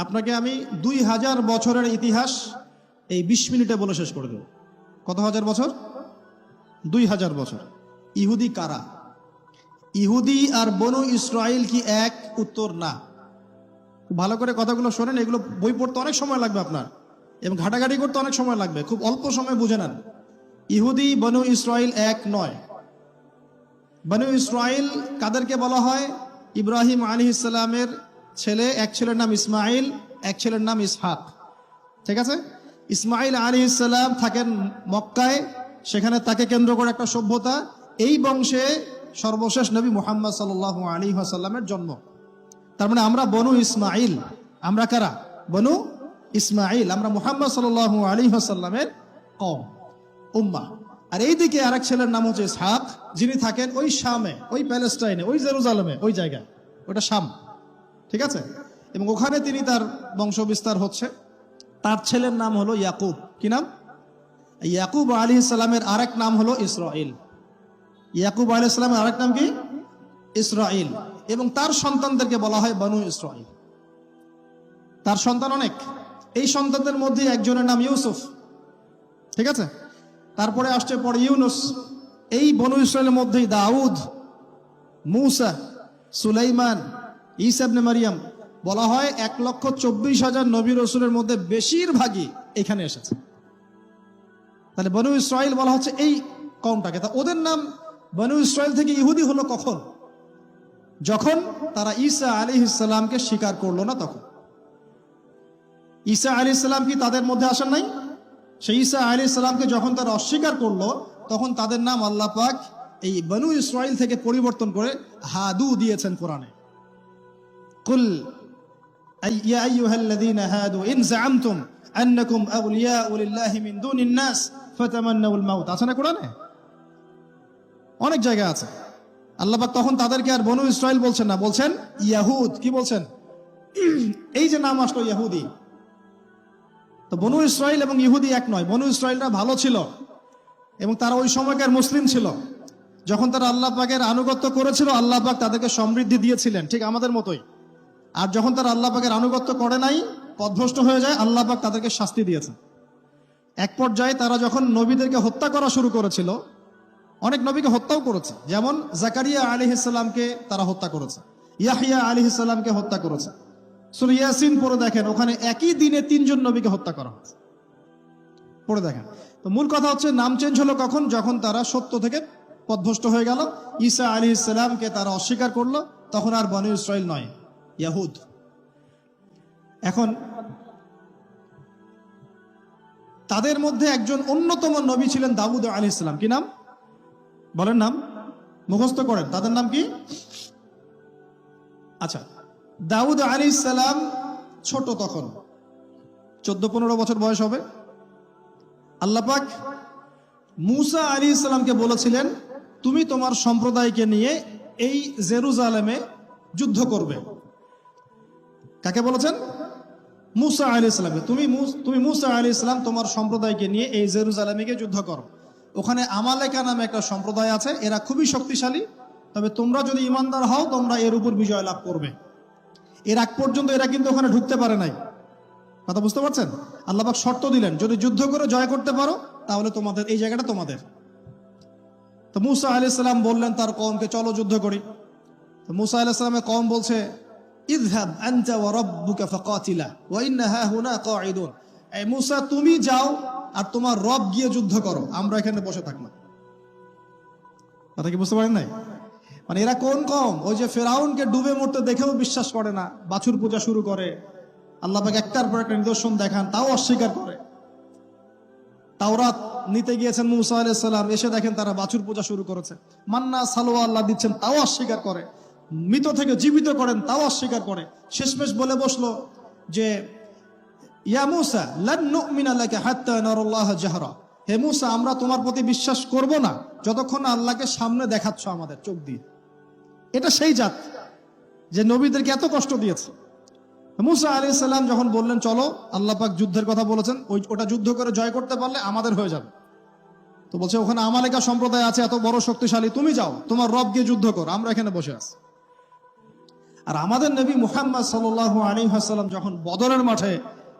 আপনাকে আমি দুই হাজার বছরের ইতিহাস এই বিশ মিনিটে বলে শেষ করে দেব। কত হাজার বছর? দুই হাজার বছর। ইহুদি কারা? ইহুদি আর বনু ইসরায়েল কি এক? উত্তর না। ভালো করে কথাগুলো শোনেন, এগুলো বই পড়তে অনেক সময় লাগবে আপনার। এবং ঘাটাঘাটি করতে অনেক সময় লাগবে, খুব অল্প সময় বুঝে নেন। ইহুদি, বনু ইসরায়েল এক নয়। বনু ইসরায়েল কাদেরকে বলা হয়? ইব্রাহিম আলী ইসলামের ছেলে, এক ছেলের নাম ইসমাইল, এক ছেলের নাম ইসহাক। ঠিক আছে? ইসমাইল আলী ইসলাম থাকেন মক্কায়, সেখানে তাকে কেন্দ্র করে একটা সভ্যতা। এই বংশে সর্বশেষ নবী মুহাম্মদ সাল আলী আসাল্লামের জন্ম। তার মানে আমরা বনু ইসমাইল। আমরা কারা? বনু ইসমাইল। আমরা মুহাম্মদ সাল আলী আসাল্লামের কম উম্মা। আর এইদিকে আরেক ছেলের নাম হচ্ছে ইসহাক। যিনি থাকেন ওই শামে, ওই প্যালেস্টাইনে, ওই জেরুজালেমে, ওই জায়গায়। ওটা শাম। ঠিক আছে? এবং ওখানে তিনি তার বংশ বিস্তার হচ্ছে। তার ছেলের নাম হলো ইয়াকুব। কি নাম? ইয়াকুব আলী ইসলামের আরেক নাম হলো ইসরাইল। ইয়াকুব আলী ইসলামের আরেক নাম কি? ইসরাইল। এবং তার সন্তানদেরকে বলা হয় বনু ইসরাইল। তার সন্তান অনেক। এই সন্তানদের মধ্যে একজনের নাম ইউসুফ। ঠিক আছে? তারপরে আসছে পরে ইউনুস। এই বনু ইসরায়েলের মধ্যেই দাউদ, মুসা, সুলাইমান ইসাবনে মারিয়াম বলা হয় এক লক্ষ চব্বিশ হাজার নবী রসুলের মধ্যে বেশিরভাগই এখানে এসেছে। তাহলে বনু ইসরায়েল বলা হচ্ছে এই কমটাকে তা ওদের নাম বনু ইসরায়েল থেকে ইহুদি হলো কখন? যখন তারা ঈসা আলী ইসলামকে স্বীকার করল না তখন। ঈসা আলী ইসলাম কি তাদের মধ্যে আসেন নাই? সেই ঈসা আলী ইসলামকে যখন তারা অস্বীকার করল, তখন তাদের নাম আল্লাহ পাক এই বনু ইসরায়েল থেকে পরিবর্তন করে হাদু দিয়েছেন কোরআনে। কুল أي- يا أيها الذين هادوا إن زعمتم أنكم أولياء لله من دون الناس فتمنوا الموت আছে না কোরআনে অনেক জায়গা আছে আল্লাহ পাক তখন তাদেরকে আর বনু ইসরায়েল বলছেন না বলছেন ইয়াহুদ কি বলছেন এই যে নাম আসলো ইয়াহুদি তো বনু ইসরায়েল এবং ইহুদি এক নয় বনু ইসরায়েলরা ভালো ছিল এবং তারা ওই সময়কার মুসলিম ছিল যখন তারা আল্লাহ পাকের আনুগত্য করেছিল আল্লাহ পাক তাদেরকে সমৃদ্ধি দিয়েছিলেন ঠিক আমাদের মতোই আর যখন তারা আল্লাহ পাকের আনুগত্য করে নাই, পথভ্রষ্ট হয়ে যায়, আল্লাহ পাক তাদেরকে শাস্তি দিয়েছে এক পর্যায়ে তারা যখন নবীদেরকে হত্যা করা শুরু করেছিল, অনেক নবীকে হত্যাও করেছে। যেমন জাকারিয়া আলী ইসলামকে তারা হত্যা করেছে, ইয়াহিয়া আলী হত্যা করেছে। সুর ইয়াসিন দেখেন, ওখানে একই দিনে তিনজন নবীকে হত্যা করা হয়েছে। পড়ে দেখেন। তো মূল কথা হচ্ছে, নাম চেঞ্জ হলো কখন? যখন তারা সত্য থেকে পথভ্রষ্ট হয়ে গেল, ঈসা আলী ইসলামকে তারা অস্বীকার করল, তখন আর বনু ইসরায়েল নয়। ইয়াহুদ। এখন তাদের মধ্যে একজন অন্যতম নবী ছিলেন দাউদ আলী ইসলাম কি নাম? বলেন নাম। মুখস্থ করেন। তাদের নাম কি? আচ্ছা দাউদ আলী ইসলাম ছোট তখন। চোদ্দ পনেরো বছর বয়স হবে। আল্লাপাক মুসা আলী ইসলামকে বলেছিলেন, তুমি তোমার সম্প্রদায়কে নিয়ে এই জেরুজালেমে যুদ্ধ করবে। কাকে বলেছেন? মুসা আলী ইসলামকে তুমি তুমি মুসা আলী ইসলাম তোমার সম্প্রদায়কে নিয়ে এই জেরুজালেমে গিয়ে যুদ্ধ করো। ওখানে আমালেকা নামে একটা সম্প্রদায় আছে, এরা খুবই শক্তিশালী। তবে তোমরা যদি ইমানদার হও, তোমরা এর উপর বিজয় লাভ করবে। এর আগ পর্যন্ত এরা কিন্তু ওখানে ঢুকতে পারে নাই। কথা বুঝতে পারছেন? আল্লাহবাক শর্ত দিলেন, যদি যুদ্ধ করে জয় করতে পারো, তাহলে তোমাদের, এই জায়গাটা তোমাদের। তো মুসা আলি সাল্লাম বললেন তার কমকে চলো যুদ্ধ করি। তো মুসা আলি সাল্লামের কম বলছে ইদহাব আনতা ওয়া রাব্বুকা ফাকাতিলা ওয়া ইন্না হাহুনা কাঈদুন। এই মুসা, তুমি যাও আর তোমার রব গিয়ে যুদ্ধ করো। আমরা এখানে বসে থাকলাম কথা কি বুঝতে পারেন নাই? মানে এরা কোন কম? ওই যে ফেরাউনকে ডুবে মরতে দেখেও বিশ্বাস করে না। বাছুর পূজা শুরু করে। আল্লাহ পাক একটার পর একটা নিদর্শন দেখান, তাও অস্বীকার করে। তাওরাত নিতে গিয়েছেন মুসা আলাইহিস সালাম, এসে দেখেন তারা বাছুর পূজা শুরু করেছে। মান্না সালোয়া আল্লাহ দিচ্ছেন, তাও অস্বীকার করে। মৃত থেকে জীবিত করেন, তাও অস্বীকার করে। শেষমেশ বলে বসল যে, ইয়া মুসা, লান নুমিনা লাকা হাত্তা জাহরা। হে মুসা, আমরা তোমার প্রতি বিশ্বাস করব না। যতক্ষণ আল্লাহকে সামনে দেখাচ্ছ আমাদের চোখ দিয়ে। এটা সেই জাত যে নবীদেরকে এত কষ্ট দিয়েছে। মুসা আলী সাল্লাম যখন বললেন, চলো, আল্লাহ পাক যুদ্ধের কথা বলেছেন, ওই, ওটা যুদ্ধ করে জয় করতে পারলে আমাদের হয়ে যাবে। তো বলছে, ওখানে আমালেকা সম্প্রদায় আছে, এত বড় শক্তিশালী, তুমি যাও, তোমার রব গিয়ে যুদ্ধ করো, আমরা এখানে বসে আছি। আর আমাদের নবী মুহাম্মদ সাল্লাহ আলী হাসাল্লাম যখন বদরের মাঠে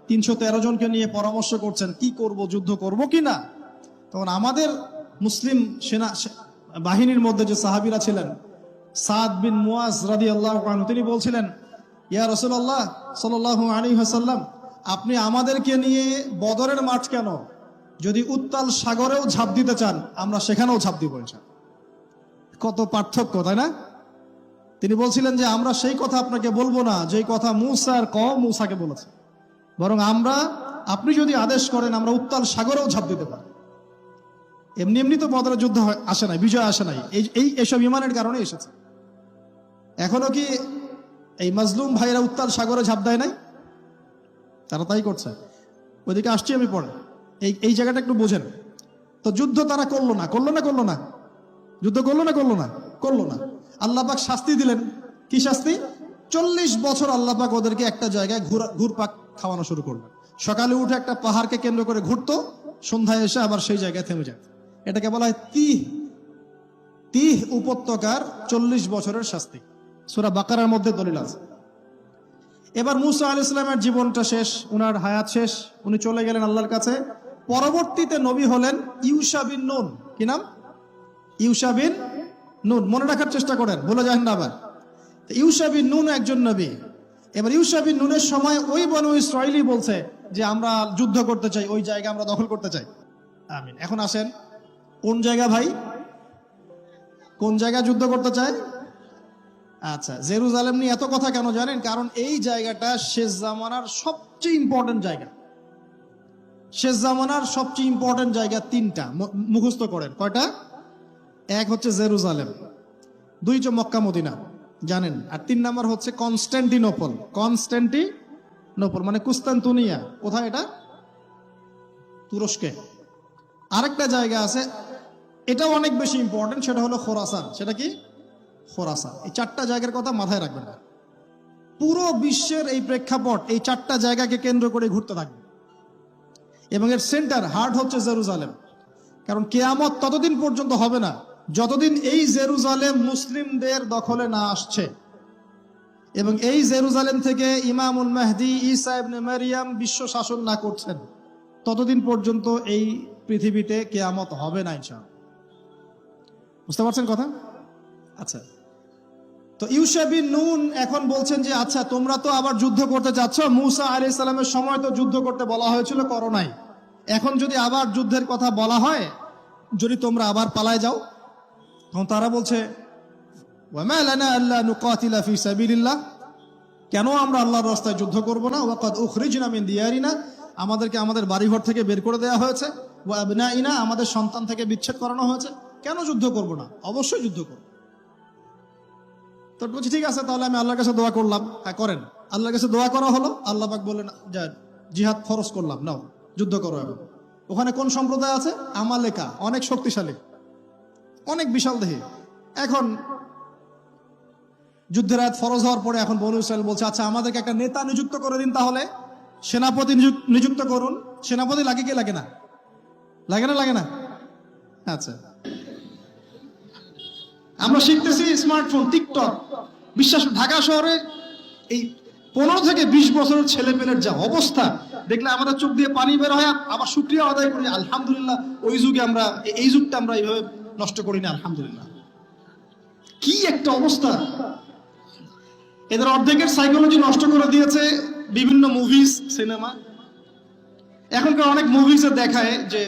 তিনশো তেরো জনকে নিয়ে পরামর্শ করছেন, কি করব, যুদ্ধ করব কি না? তখন আমাদের মুসলিম সেনা, বাহিনীর মধ্যে যে সাহাবিরা ছিলেন, সাদ বিন মুয়াজ রাদি আল্লাহ তিনি বলছিলেন, ইয়া রসুল্লাহ সাল্লাহ আলী হাসাল্লাম আপনি আমাদেরকে নিয়ে বদরের মাঠ কেন? যদি উত্তাল সাগরেও ঝাঁপ দিতে চান, আমরা সেখানেও ঝাঁপ দিব। কত পার্থক্য, তাই না? তিনি বলছিলেন যে, আমরা সেই কথা আপনাকে বলব না, যেই কথা মুসা আর কম মুসাকে বলেছে। বরং আমরা, আপনি যদি আদেশ করেন, আমরা উত্তাল সাগরেও ঝাঁপ দিতে পারি। এমনি এমনি তো বদরের যুদ্ধ আসে নাই, বিজয় আসে নাই। এই এই, এসব ইমানের কারণে এসেছে। এখনও কি এই মাজলুম ভাইরা উত্তাল সাগরে ঝাঁপ দেয় নাই? তারা তাই করছে। ওইদিকে আসছি আমি পরে। এই এই জায়গাটা একটু বোঝেন। তো যুদ্ধ তারা করল না করল না করল না। যুদ্ধ করল না করল না করল না। আল্লাহ পাক শাস্তি দিলেন। কি শাস্তি? চল্লিশ বছর আল্লাহ পাক ওদেরকে একটা জায়গায় ঘুরা ঘুরপাক খাওয়ানো শুরু করল। সকালে উঠে একটা পাহাড়কে কেন্দ্র করে ঘুরতো, সন্ধ্যায় এসে আবার সেই জায়গায় থেমে যায়। এটাকে বলা হয় তিহ। তিহ উপত্যকার চল্লিশ বছরের শাস্তি। সুরা বাকারার মধ্যে দলিল আছে। এবার মুসা আল ইসলামের জীবনটা শেষ, উনার হায়াত শেষ, উনি চলে গেলেন আল্লাহর কাছে। পরবর্তীতে নবী হলেন ইউসা বিন নুন। কি নাম? ইউসা বিন নুন, মনে রাখার চেষ্টা করেন বলে যান না আবার। তো ইউসা বিন নুন একজন নবী। এবার ইউসা বিন নুনের সময় ওই বনু ইসরায়েলি বলছে যে আমরা যুদ্ধ করতে চাই, ওই জায়গা আমরা দখল করতে চাই। আমিন। এখন আসেন, কোন জায়গা ভাই? কোন জায়গা যুদ্ধ করতে চায়? আচ্ছা জেরুজালেম নিয়ে এত কথা কেন জানেন? কারণ এই জায়গাটা শেষ জামানার সবচেয়ে ইম্পর্টেন্ট জায়গা। শেষ জামানার সবচেয়ে ইম্পর্টেন্ট জায়গা তিনটা। মুখস্থ করেন, কয়টা? এক হচ্ছে জেরুজালেম, দুই হচ্ছে মক্কা, মদিনা। জানেন? আর তিন নাম্বার হচ্ছে কনস্ট্যান্টিনোপল কনস্ট্যান্টিনোপল মানে কুস্তান্তুনিয়া। কোথায় এটা? তুরস্কে। আরেকটা জায়গা আছে, এটাও অনেক বেশি ইম্পর্টেন্ট সেটা হলো খোরাসান। সেটা কি? খোরাসান। এই চারটা জায়গার কথা মাথায় রাখবেন না। পুরো বিশ্বের এই প্রেক্ষাপট, এই চারটা জায়গাকে কেন্দ্র করে ঘুরতে থাকবে। এবং এর সেন্টার হার্ট হচ্ছে জেরুজালেম। কারণ কেয়ামত ততদিন পর্যন্ত হবে না। যতদিন এই জেরুজালেম মুসলিমদের দখলে না আসছে এবং এই জেরুজালেম থেকে ইমামুল মেহদি ইসা ইবনে মারিয়াম বিশ্ব শাসন না করছেন, ততদিন পর্যন্ত এই পৃথিবীতে কেয়ামত হবে না ইনশাআল্লাহ। বুঝতে পারছেন কথা? আচ্ছা। তো ইউসাবিন নুন এখন বলছেন যে আচ্ছা তোমরা তো আবার যুদ্ধ করতে চাচ্ছ। মুসা আলি সালামের সময় তো যুদ্ধ করতে বলা হয়েছিল করোনায়। এখন যদি আবার যুদ্ধের কথা বলা হয়, যদি তোমরা আবার পালায় যাও তখন তারা বলছে কেন আমরা আল্লাহর রাস্তায় যুদ্ধ করব না? ওয়াকাদ উখরিজনা মিন দিয়ারিনা, আমাদেরকে আমাদের বাড়িঘর থেকে বের করে দেওয়া হয়েছে। ওয়া আবনাইনা, আমাদের সন্তান থেকে বিচ্ছেদ করানো হয়েছে। কেন যুদ্ধ করব না? অবশ্যই যুদ্ধ করব। তো বলছি, ঠিক আছে, তাহলে আমি আল্লাহর কাছে দোয়া করলাম। হ্যাঁ করেন। আল্লাহর কাছে দোয়া করা হলো। আল্লাহ পাক বললেন, যা, জিহাদ ফরজ করলাম, নাও, যুদ্ধ করো এখন। ওখানে কোন সম্প্রদায় আছে? আমালেকা, অনেক শক্তিশালী। অনেক বিশাল দেহে। এখন যুদ্ধের আয়াত ফরজ হওয়ার পরে এখন বনু ইসরায়েল বলছে আচ্ছা আমাদেরকে একটা নেতা নিযুক্ত করে দিন তাহলে। সেনাপতি নিযুক্ত করুন। সেনাপতি লাগে কি, লাগে না? লাগে না লাগে না? আচ্ছা। আমরা শিখতেছি স্মার্টফোন, টিকটক। বিশ্বাস, ঢাকা শহরে এই পনেরো থেকে বিশ বছরের ছেলে পেলের যা অবস্থা, দেখলে আমাদের চোখ দিয়ে পানি বের হয় আবার শুক্রিয়া আদায় করি। আলহামদুলিল্লাহ, ওই যুগে আমরা, এই যুগটা আমরা এইভাবে নষ্ট করি না, আলহামদুলিল্লাহ। কি একটা অবস্থা। এদের অর্ধেকের সাইকোলজি নষ্ট করে দিয়েছে বিভিন্ন মুভিজ সিনেমা এখনকার অনেক মুভিজে দেখায় যে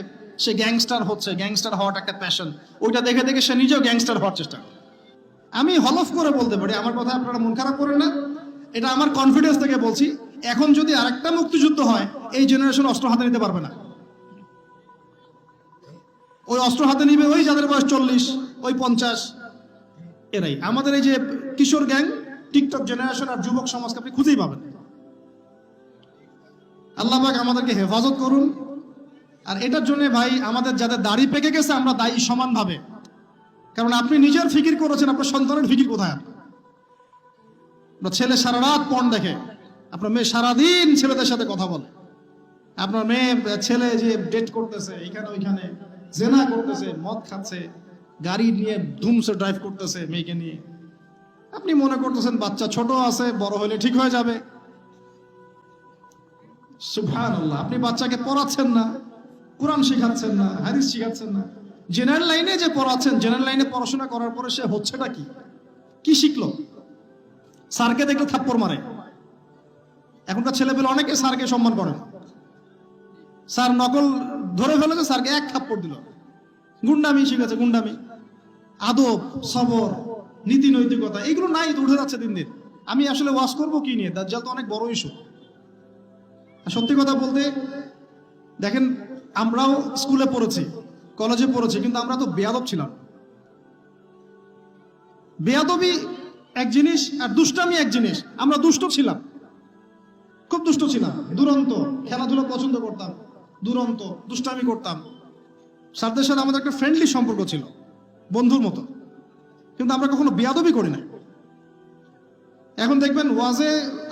সে গ্যাংস্টার হচ্ছে গ্যাংস্টার হওয়াটা একটা প্যাশন ওইটা দেখে দেখে সে নিজেও গ্যাংস্টার হওয়ার চেষ্টা করে। আমি হলফ করে বলতে পারি, আমার কথা আপনারা মন খারাপ করেন না। এটা আমার কনফিডেন্স থেকে বলছি। এখন যদি আরেকটা মুক্তিযুদ্ধ হয়, এই জেনারেশন অস্ত্র হাতে নিতে পারবে না। ওই অস্ত্র হাতে নিবে ওই যাদের বয়স চল্লিশ, ওই পঞ্চাশ। এরাই। আমাদের এই যে কিশোর গ্যাং, টিকটক জেনারেশন আর যুবক সমাজকে আপনি খুঁজেই পাবেন। আল্লাহ পাক আমাদেরকে হেফাজত করুন। আর এটার জন্য ভাই, আমাদের যাদের দাড়ি পেকে গেছে, আমরা দায়ী সমানভাবে। কারণ আপনি নিজের ফিকির করেছেন, আপনার সন্তানের ফিকির কোথায়? আপনার ছেলে সারা রাত পণ দেখে, আপনার মেয়ে সারাদিন ছেলেদের সাথে কথা বলে। আপনার মেয়ে, ছেলে যে ডেট করতেছে এখানে ওইখানে। জেনা করতেছে, মদ খাচ্ছে, গাড়ি নিয়ে ধুমসে ড্রাইভ করতেছে মেয়েকে নিয়ে। আপনি মনে করতেছেন বাচ্চা ছোট আছে, বড় হলে ঠিক হয়ে যাবে? সুভান আপনি বাচ্চাকে পড়াচ্ছেন না, কোরআন শেখাচ্ছেন না, হাদিস শিখাচ্ছেন না। জেনারেল লাইনে যে পড়াচ্ছেন, জেনারেল লাইনে পড়াশোনা করার পরে সে হচ্ছেটা কি? কি শিখলো? স্যারকে দেখলে থাপ্পড় মারে। এখনকার ছেলেপেলে অনেকে স্যারকে সম্মান করে স্যার নকল ধরে ফেলেছে স্যারকে, এক থাপ্পড় দিল। গুন্ডামি শিখেছে, গুন্ডামি। আদব, সবর, নীতি নৈতিকতা, এগুলো নাই উঠে যাচ্ছে দিন দিন। আমি আসলে ওয়াশ করব কি নিয়ে? দাজ্জাল তো অনেক বড় ইস্যু। সত্যি কথা বলতে, দেখেন, আমরাও স্কুলে পড়েছি, কলেজে পড়েছি, কিন্তু আমরা তো বেয়াদব ছিলাম। বেয়াদবি এক জিনিস আর দুষ্টামি এক জিনিস। আমরা দুষ্ট ছিলাম। খুব দুষ্ট ছিলাম, দুরন্ত, খেলাধুলা পছন্দ করতাম। দুরন্ত, দুষ্টামি করতাম। স্যারদের সাথে আমাদের একটা ফ্রেন্ডলি সম্পর্ক ছিল, বন্ধুর মতো। কিন্তু আমরা কখনো বেয়াদবি করি না এখন দেখবেন ওয়াজে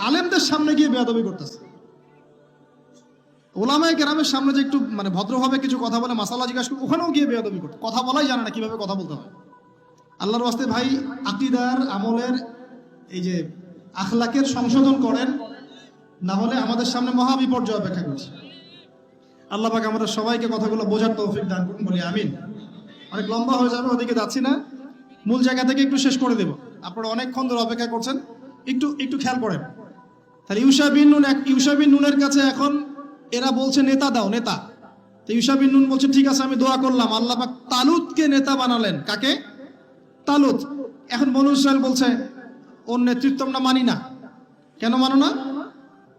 আলেমদের সামনে গিয়ে বেয়াদবি করতেছে। ওলামায় গ্রামের সামনে যে একটু মানে ভদ্রভাবে কিছু কথা বলে মাসালা জিজ্ঞাসা করে, ওখানেও গিয়ে বেয়াদবি করতে কথা বলাই জানে না, কীভাবে কথা বলতে হয়। আল্লাহর ওয়াস্তে ভাই আকিদার, আমলের, এই যে আখলাকের সংশোধন করেন, না হলে আমাদের সামনে মহা বিপর্যয় অপেক্ষা করছে। আল্লাহ আমাদের সবাইকে কথাগুলো বোঝার তৌফিক দান করুন, বলি আমিন। অনেক লম্বা হয়ে যাবে, ওদিকে যাচ্ছি না। মূল জায়গা থেকে একটু শেষ করে দেব। আপনারা অনেকক্ষণ ধরে অপেক্ষা করছেন। একটু একটু খেয়াল করেন। তাহলে ইউসা বিন নুন ইউসা বিন নুনের কাছে এখন এরা বলছে, নেতা দাও, নেতা। তো ইউসা বিন নুন বলছে, ঠিক আছে, আমি দোয়া করলাম। আল্লাহ পাক তালুতকে নেতা বানালেন। কাকে? তালুত এখন বনু ইসরায়েল বলছে, ওর নেতৃত্ব আমরা মানি না। কেন মানো না?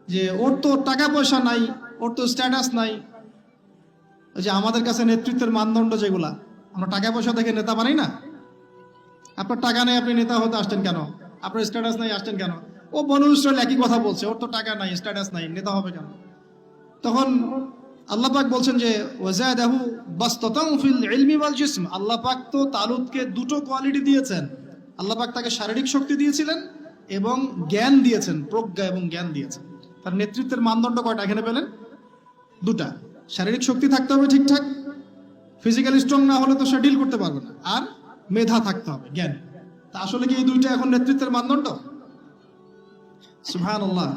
যে ওর তো টাকা পয়সা নাই, ওর তো স্ট্যাটাস নাই। ওই যে আমাদের কাছে নেতৃত্বের মানদণ্ড যেগুলা, আমরা টাকা পয়সা থেকে নেতা বানাই না? আপনার টাকা নেই, আপনি নেতা হতে আসছেন কেন? আপনার স্ট্যাটাস নাই, আসছেন কেন? ও বনু ইসরায়েল একই কথা বলছে, ওর তো টাকা নাই স্ট্যাটাস নাই, নেতা হবে কেন? তখন আল্লাহ পাক বলছেন যে, ওয়াজাদাহু বাসতাতাম ফিল ইলমি ওয়াল জিসম। আল্লাহ পাক তো তালুতকে দুটো কোয়ালিটি দিয়েছেন। আল্লাহ পাক তাকে শারীরিক শক্তি দিয়েছিলেন এবং জ্ঞান দিয়েছেন, প্রজ্ঞা এবং জ্ঞান দিয়েছেন। তার নেতৃত্বের মানদণ্ড কয়টা? এখানে পেলেন? দুটা। শারীরিক শক্তি থাকতে হবে ঠিকঠাক। ফিজিক্যালি স্ট্রং না হলে তো সে ডিল করতে পারবে না। আর মেধা থাকতে হবে, জ্ঞান। তা আসলে কি এই দুইটা এখন নেতৃত্বের মানদণ্ড? সুবহানাল্লাহ।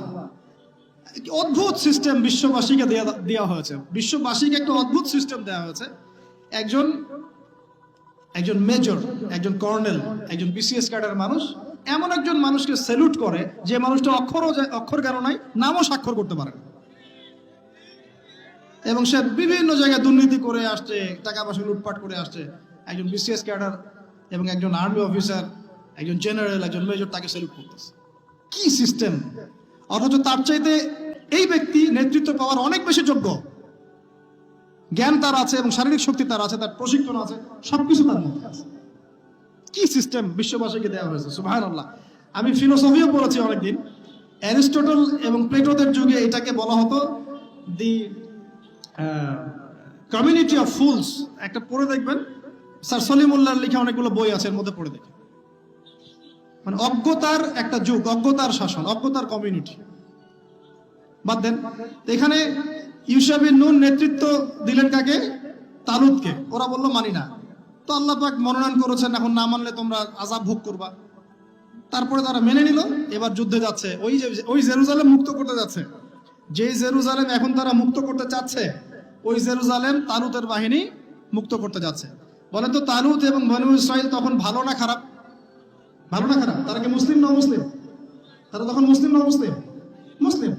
অদ্ভুত সিস্টেম বিশ্ববাসীকে দেওয়া হয়েছে। বিশ্ববাসীকে একটা অদ্ভুত সিস্টেম দেওয়া হয়েছে। একজন একজন মেজর একজন কর্নেল একজন বিসিএস ক্যাডার মানুষ, এমন একজন মানুষকে স্যালুট করে যে মানুষটা অক্ষরও অক্ষর জ্ঞান নাই, নামও স্বাক্ষর করতে পারে না। এবং সে বিভিন্ন জায়গায় দুর্নীতি করে আসছে টাকা পয়সা লুটপাট করে আসছে। একজন বিসিএস ক্যাডার এবং একজন আর্মি অফিসার একজন জেনারেল একজন মেজর তাকে স্যালুট করতেছে। কি সিস্টেম অথচ তার চাইতে এই ব্যক্তি নেতৃত্ব পাওয়ার অনেক বেশি যোগ্য। জ্ঞান তার আছে এবং শারীরিক শক্তি তার আছে, তার প্রশিক্ষণ আছে, সবকিছু তার মধ্যে আছে। কি সিস্টেম বিশ্ববাসীকে দেওয়া হয়েছে সুবাহ আমি ফিলোসফিও পড়েছি অনেকদিন। অ্যারিস্টটল এবং প্লেটোদের যুগে এটাকে বলা হতো দি কমিউনিটি অফ ফুলস একটা পড়ে দেখবেন। স্যার সলিমুল্লাহর লেখা অনেকগুলো বই আছে, এর মধ্যে পড়ে দেখেন মানে অজ্ঞতার একটা যুগ, অজ্ঞতার শাসন, অজ্ঞতার কমিউনিটি বাদ দেন, এখানে ইউসাবিন নুন নেতৃত্ব দিলেন কাকে? তালুদকে। ওরা বলল, মানি না। তো আল্লাহ পাক মনোনয়ন করেছেন, এখন না মানলে তোমরা আজাব ভোগ করবা। তারপরে তারা মেনে নিল, এবার যুদ্ধে যাচ্ছে। ওই যে, ওই জেরুজালেম মুক্ত করতে যাচ্ছে। যে জেরুজালেম এখন তারা মুক্ত করতে চাচ্ছে ওই জেরুজালেম তালুতের বাহিনী মুক্ত করতে যাচ্ছে। বলেন তো, তালুত এবং বনু ইসরাইল তখন ভালো না খারাপ? ভালো না খারাপ? তারা কি মুসলিম না মুসলিম তারা তখন মুসলিম না মুসলিম মুসলিম।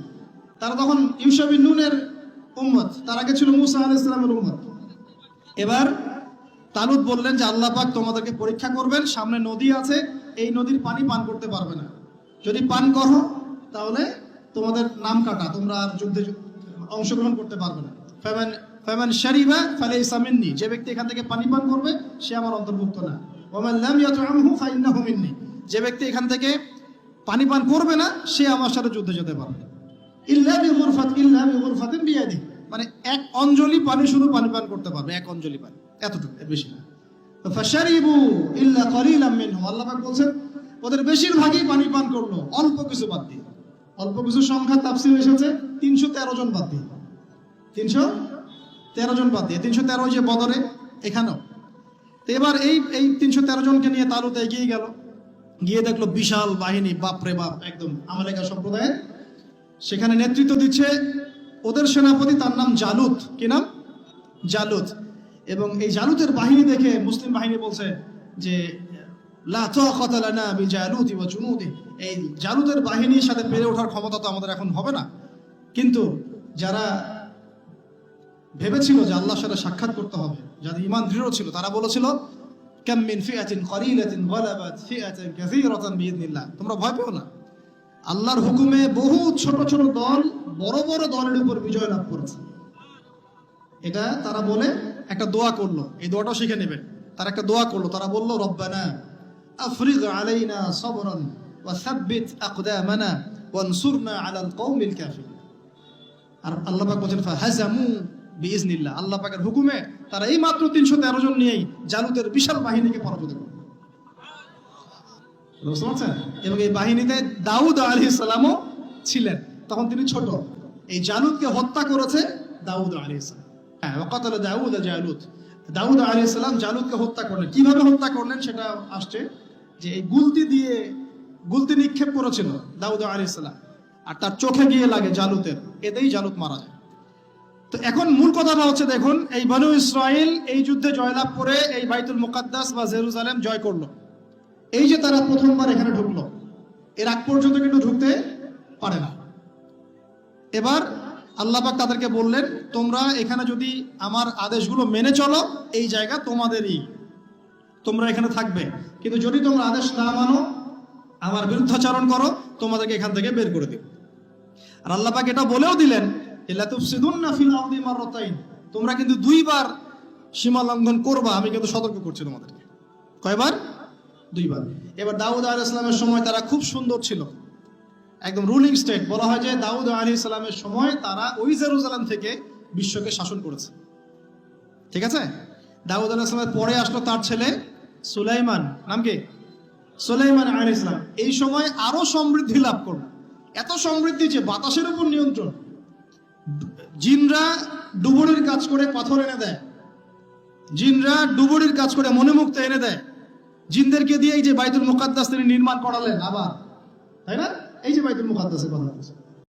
তারা তখন ইউসাবিন নুনের উম্মত। তার আগে ছিল মুসা আল ইসলামের উম্মত। এবার তালুত বললেন যে, আল্লাহ পাক তোমাদেরকে পরীক্ষা করবেন, সামনে নদী আছে, এই নদীর পানি পান করতে পারবে না। যদি পান করো, তাহলে তোমাদের নাম কাটা, তোমরা আর যুদ্ধে অংশগ্রহণ করতে পারবে না। ফেমেন শারিবা ইসামিন্নি যে ব্যক্তি এখান থেকে পানি পান করবে, সে আমার অন্তর্ভুক্ত না। ওমান ফাইন্নাহু যে ব্যক্তি এখান থেকে পানি পান করবে না, সে আমার সাথে যুদ্ধে যেতে পারবে। ইল্লা বিগুরফাত ইল্লা বিগুরফাতিন বিয়াদি মানে এক অঞ্জলি পানি শুধু পানি পান করতে পারবে, এক অঞ্জলি পানি। এতটুকু, এর বেশি না। ফাশারিবু ইল্লা মিনহুম আল্লাহ পাক বলছেন, ওদের বেশিরভাগই পানি পান করল, অল্প কিছু বাদ দিয়ে। অল্প কিছু সংখ্যা তাফসীর এসেছে, তিনশো তেরো জন বাদ দিয়ে। তিনশো তেরো জন বাদ দিয়ে, তিনশো তেরো যে বদরে, এখানেও। তো এবার এই এই তিনশো তেরো জনকে নিয়ে তালুতে এগিয়ে গেল। গিয়ে দেখল বিশাল বাহিনী, বাপরে বাপ, একদম আমালেকা সম্প্রদায়ের। সেখানে নেতৃত্ব দিচ্ছে ওদের সেনাপতি, তার নাম জালুত। কি নাম? জালুত। এবং এই জালুতের বাহিনী দেখে মুসলিম বাহিনী বলছে যে এই জালুতের বাহিনীর সাথে পেরে ওঠার ক্ষমতা তো আমাদের এখন হবে না। কিন্তু যারা ভেবেছিল যে আল্লাহর সাথে সাক্ষাৎ করতে হবে, যাদের ইমান দৃঢ় ছিল, তারা বলেছিল তোমরা ভয় পেও না। আল্লাহর হুকুমে বহু ছোট ছোট দল বড় বড় দলের উপর বিজয় লাভ করেছে। এটা তারা বলে একটা দোয়া করল। এই দোয়াটাও শিখে নেবেন তারা একটা দোয়া করল। তারা বলল, রব্বানা আফরিগ আলাইনা সবরান ওয়া সাব্বিত আকদামানা ওয়ানসুরনা আলাল কওমিল কাফিরিন। আর আল্লাহ পাক বলেন ফাহাজামু বিইজনিল্লাহ আল্লাহ পাকের হুকুমে তারা এই মাত্র তিনশো তেরো জন নিয়েই জালুতের বিশাল বাহিনীকে পরাজিত পারছেন? এবং এই বাহিনীতে দাউদ আলী সালামও ছিলেন। তখন তিনি ছোট। এই জালুদকে হত্যা করেছে দাউদ আলী সালাম। হ্যাঁ দাউদ জালুদ। দাউদ আলী সালাম জালুদকে হত্যা করলেন। কীভাবে হত্যা করলেন সেটা আসছে যে এই গুলতি দিয়ে গুলতি নিক্ষেপ করেছিল দাউদ আলী সালাম। আর তার চোখে গিয়ে লাগে জালুতের। এতেই জালুত মারা যায়। তো এখন মূল কথাটা হচ্ছে দেখুন, এই বনু ইসরায়েল এই যুদ্ধে জয়লাভ করে এই বাইতুল মুকাদ্দাস বা জেরুজালেম জয় করল। এই যে তারা প্রথমবার এখানে ঢুকলো, এর আগ পর্যন্ত কিন্তু ঢুকতে পারে না। এবার আল্লাপাক তাদেরকে বললেন, তোমরা এখানে যদি আমার আদেশগুলো মেনে চলো, এই জায়গা তোমাদেরই। তোমরা এখানে থাকবে। কিন্তু যদি তোমরা আদেশ না মানো, আমার বিরুদ্ধাচরণ করো, তোমাদেরকে এখান থেকে বের করে দিব। আর আল্লাপাক এটা বলেও দিলেন তোমরা কিন্তু দুইবার সীমা লঙ্ঘন করবা, আমি কিন্তু সতর্ক করছি তোমাদেরকে কয়বার? দুইবার। এবার দাউদ আলাইহিস সালামের সময় তারা খুব সুন্দর ছিল। একদম রুলিং স্টেট বলা হয় যে দাউদ আলাইহিস সালামের সময় তারা ওই জেরুজালেম থেকে বিশ্বকে শাসন করেছে। ঠিক আছে? দাউদ আলাইহিস সালামের পরে আসলো তার ছেলে সুলাইমান। নাম কি? সুলাইমান আলাইহিস সালাম। এই সময় আরও সমৃদ্ধি লাভ করল। এত সমৃদ্ধি যে বাতাসের উপর নিয়ন্ত্রণ। জিনরা ডুবুরির কাজ করে পাথর এনে দেয়। জিনরা ডুবুরির কাজ করে মনে মুক্ত এনে দেয়। জিনদেরকে দিয়ে এই যে বাইতুল মুকাদ্দাস তিনি নির্মাণ করালেন আবার। তাই না? এই যে বাইতুল মুকাদ্দাসের কথা বলছে।